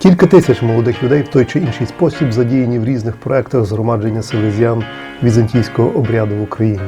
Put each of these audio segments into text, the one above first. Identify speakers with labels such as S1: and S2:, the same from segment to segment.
S1: Кілька тисяч молодих людей в той чи інший спосіб задіяні в різних проектах згромадження селезіан візантійського обряду в Україні.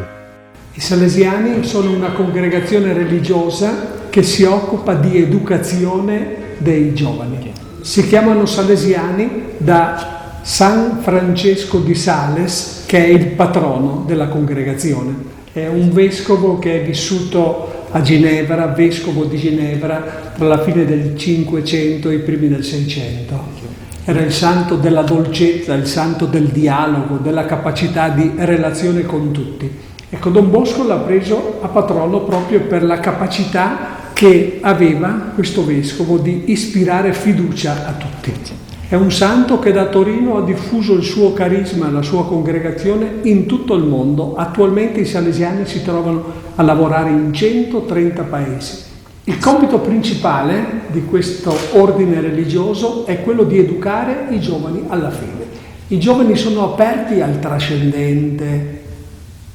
S2: I Salesiani sono una congregazione religiosa che si occupa di educazione dei giovani. Si chiamano Salesiani da San Francesco di Sales, che è il patrono della congregazione. È un vescovo che è vissuto a Ginevra, vescovo di Ginevra, tra la fine del 500 e i primi del 600. Era il santo della dolcezza, il santo del dialogo, della capacità di relazione con tutti. Ecco, Don Bosco l'ha preso a patrono proprio per la capacità che aveva questo vescovo di ispirare fiducia a tutti. È un santo che da Torino ha diffuso il suo carisma, la sua congregazione in tutto il mondo. Attualmente i salesiani si trovano a lavorare in 130 paesi. Il compito principale di questo ordine religioso è quello di educare i giovani alla fede. I giovani sono aperti al trascendente,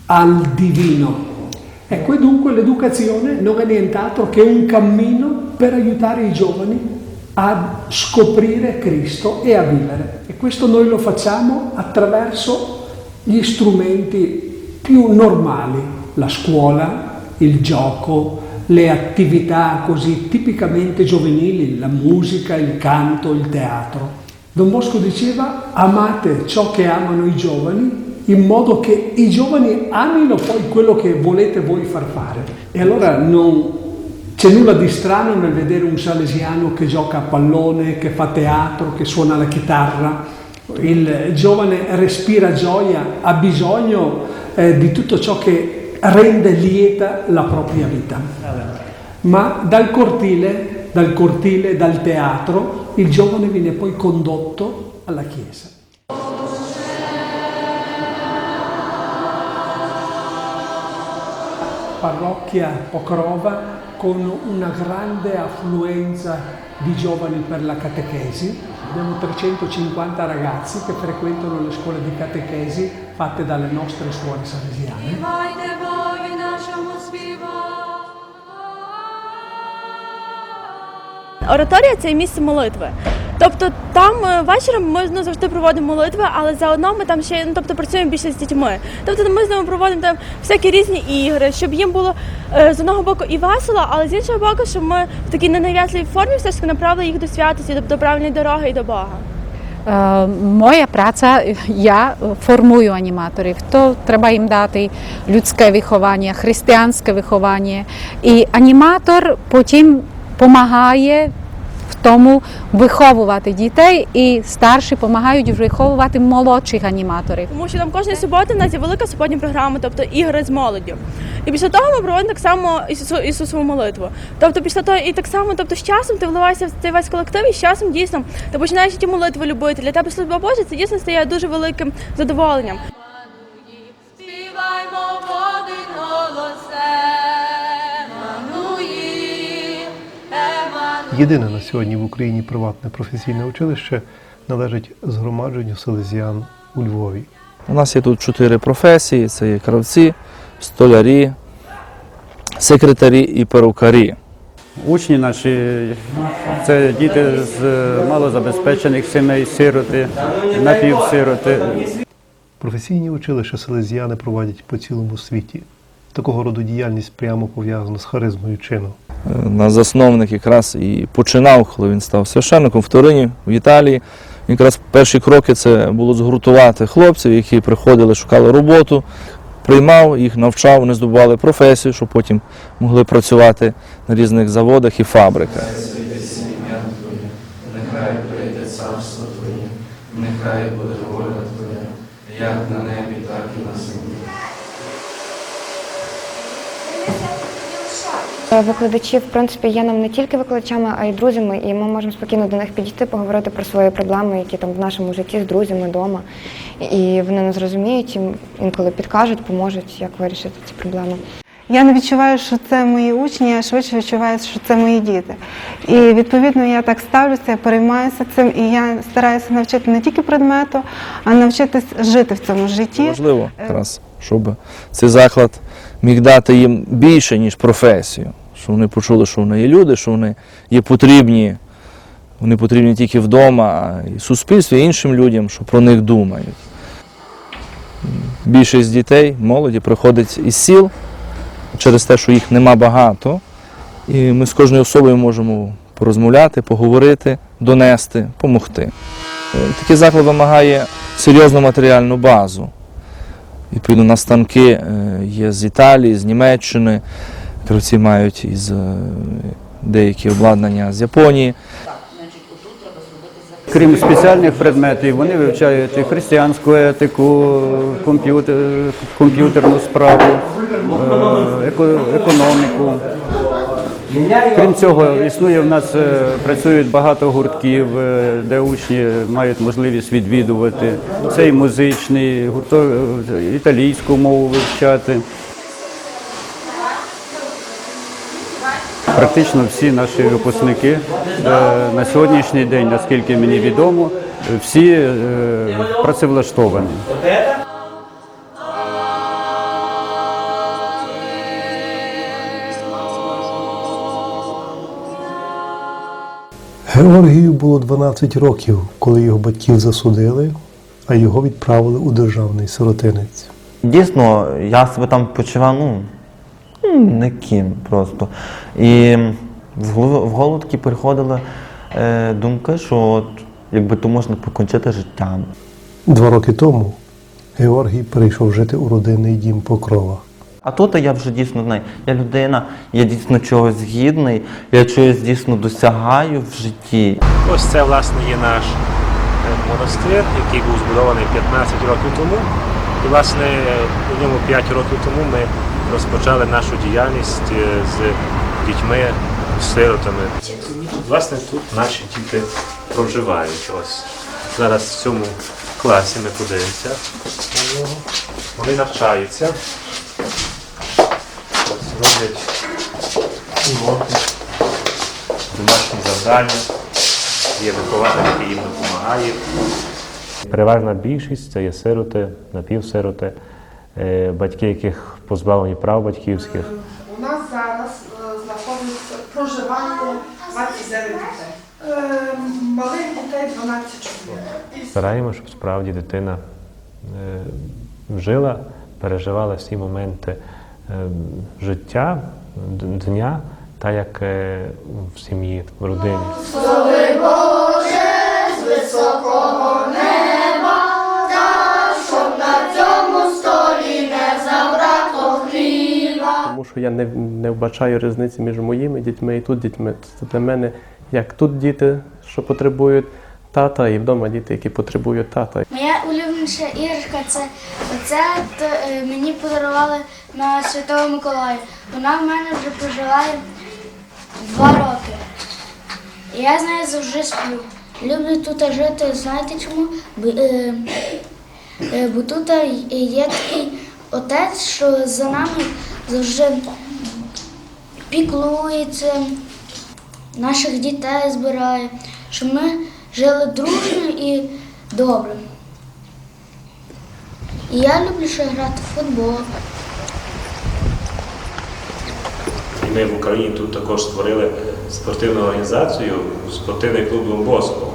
S2: al divino. Ecco, e dunque l'educazione non è nient'altro che un cammino per aiutare i giovani a scoprire Cristo e a vivere. E questo noi lo facciamo attraverso gli strumenti più normali, la scuola, il gioco, le attività così tipicamente giovanili, la musica, il canto, il teatro. Don Bosco diceva amate ciò che amano i giovani in modo che i giovani amino poi quello che volete voi far fare. E allora non c'è nulla di strano nel vedere un salesiano che gioca a pallone, che fa teatro, che suona la chitarra. Il giovane respira gioia, ha bisogno eh, di tutto ciò che rende lieta la propria vita. Ma dal cortile, dal cortile, dal teatro, il giovane viene poi condotto alla chiesa. parrocchia Pokrova con una grande affluenza di giovani per la catechesi. Abbiamo 350 ragazzi che frequentano le scuole di catechesi fatte dalle nostre suore salesiane.
S3: Співайте Богу нашому співа.
S4: Ораторія це місце молитви. Тобто там е, вечором ми ну, завжди проводимо молитви, але заодно ми там ще ну, тобто, працюємо більше з дітьми. Тобто ми з ними проводимо там всякі різні ігри, щоб їм було е, з одного боку і весело, але з іншого боку, щоб ми в такій ненав'язливій формі все ж таки направили їх до святості, тобто до правильної дороги і до Бога.
S5: Е, Моя праця, я формую аніматорів. То треба їм дати людське виховання, християнське виховання. І аніматор потім допомагає тому виховувати дітей, і старші допомагають виховувати молодших аніматорів.
S4: Тому що там кожної суботи в нас є велика суботня програма, тобто ігри з молоддю. І після того ми проводимо так само Ісусову молитву. Тобто після того і так само, тобто з часом ти вливаєшся в цей весь колектив, і з часом дійсно ти починаєш ті молитви любити. Для тебе служба Божа це дійсно стає дуже великим задоволенням.
S1: Єдине на сьогодні в Україні приватне професійне училище належить згромадженню селезіан у Львові.
S6: У нас є тут чотири професії: це є кравці, столярі, секретарі і перукарі.
S7: Учні наші це діти з малозабезпечених сімей, сироти, напівсироти.
S1: Професійні училища селезіани проводять по цілому світі. Такого роду діяльність прямо пов'язана з харизмою чину.
S6: Е, Наш засновник якраз і починав, коли він став священником в Торині, в Італії. Якраз перші кроки це було згуртувати хлопців, які приходили, шукали роботу, приймав їх, навчав, вони здобували професію, щоб потім могли працювати на різних заводах і фабриках.
S8: Нехай прийде царство Твоє, нехай буде воля Твоя, як на небі, так і на землі.
S9: Викладачі, в принципі, є нам не тільки викладачами, а й друзями, і ми можемо спокійно до них підійти, поговорити про свої проблеми, які там в нашому житті з друзями вдома. І вони нас зрозуміють, і інколи підкажуть, поможуть, як вирішити ці проблеми.
S10: Я не відчуваю, що це мої учні, я швидше відчуваю, що це мої діти. І відповідно я так ставлюся, я переймаюся цим, і я стараюся навчити не тільки предмету, а навчитись жити в цьому житті.
S6: Важливо якраз, щоб цей заклад міг дати їм більше, ніж професію. Щоб вони почули, що вони є люди, що вони є потрібні Вони потрібні тільки вдома, а і суспільству, і іншим людям, що про них думають. Більшість дітей, молоді приходить із сіл через те, що їх нема багато. І ми з кожною особою можемо порозмовляти, поговорити, донести, допомогти. Е, Такий заклад вимагає серйозну матеріальну базу. Відповідно, на станки е, є з Італії, з Німеччини, кравці мають із е, деякі обладнання з Японії.
S7: Крім спеціальних предметів, вони вивчають і християнську етику, комп'ютер, комп'ютерну справу, е, економіку. Крім цього, існує в нас е, працюють багато гуртків, е, де учні мають можливість відвідувати. Це і музичний, гурток, е, італійську мову вивчати. Практично всі наші випускники на сьогоднішній день, наскільки мені відомо, всі працевлаштовані.
S1: Георгію було 12 років, коли його батьків засудили, а його відправили у державний сиротинець.
S11: Дійсно, я себе там почував, ну, м, никим просто. І в голову, такі приходили е, думки, що от, якби то можна покінчити життям.
S1: Два роки тому Георгій перейшов жити у родинний дім Покрова.
S11: А тут я вже дійсно знаю, я людина, я дійсно чогось гідний, я чогось дійсно досягаю в житті.
S12: Ось це власне є наш е, монастир, який був збудований 15 років тому. І власне у ньому 5 років тому ми розпочали нашу діяльність е, з дітьми, сиротами. Власне, тут наші діти проживають. Ось зараз в цьому класі ми подивимося. Вони навчаються. Роблять уроки, домашні завдання є вихователь, який їм допомагає. Переважна більшість це є сироти, напівсироти, е, батьки, яких позбавлені прав батьківських.
S13: У нас зараз е, знаходиться проживає 29 дітей. Е, Малих дітей 12 чоловік.
S12: Стараємо, щоб справді дитина е, жила, переживала всі моменти е, життя, дня, та як е, в сім'ї, в родині.
S14: Тому що я не, не вбачаю різниці між моїми дітьми і тут дітьми. Це для мене як тут діти, що потребують тата, і вдома діти, які потребують тата.
S15: Моя улюбленіша іграшка це оце е, мені подарували на Святого Миколая. Вона в мене вже проживає два роки. Я з нею завжди сплю. Люблю тут жити, знаєте чому? Бо, е, е, бо тут є такий отець, що за нами завжди піклується, наших дітей збирає, щоб ми жили дружно і добре. І я люблю ще грати в футбол.
S12: І ми в Україні тут також створили спортивну організацію, спортивний клуб Донбоско.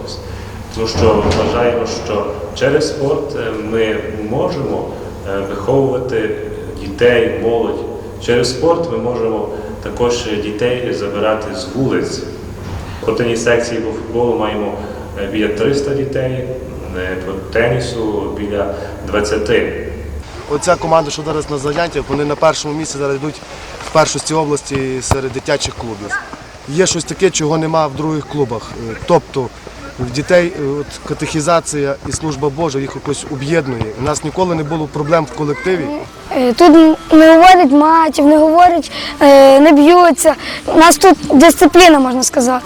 S12: Тому що вважаємо, що через спорт е, ми можемо е, виховувати дітей, молодь. Через спорт ми можемо також дітей забирати з вулиць. В спортивній секції по футболу маємо е, біля 300 дітей, тенісу біля 20.
S16: Оця команда, що зараз на заняттях, вони на першому місці зараз йдуть в першості області серед дитячих клубів. Є щось таке, чого нема в других клубах. Е, Тобто в дітей е, от, катехізація і служба Божа їх якось об'єднує. У нас ніколи не було проблем в колективі.
S15: Тут не говорять матів, не говорять, не б'ються. У нас тут дисципліна, можна сказати.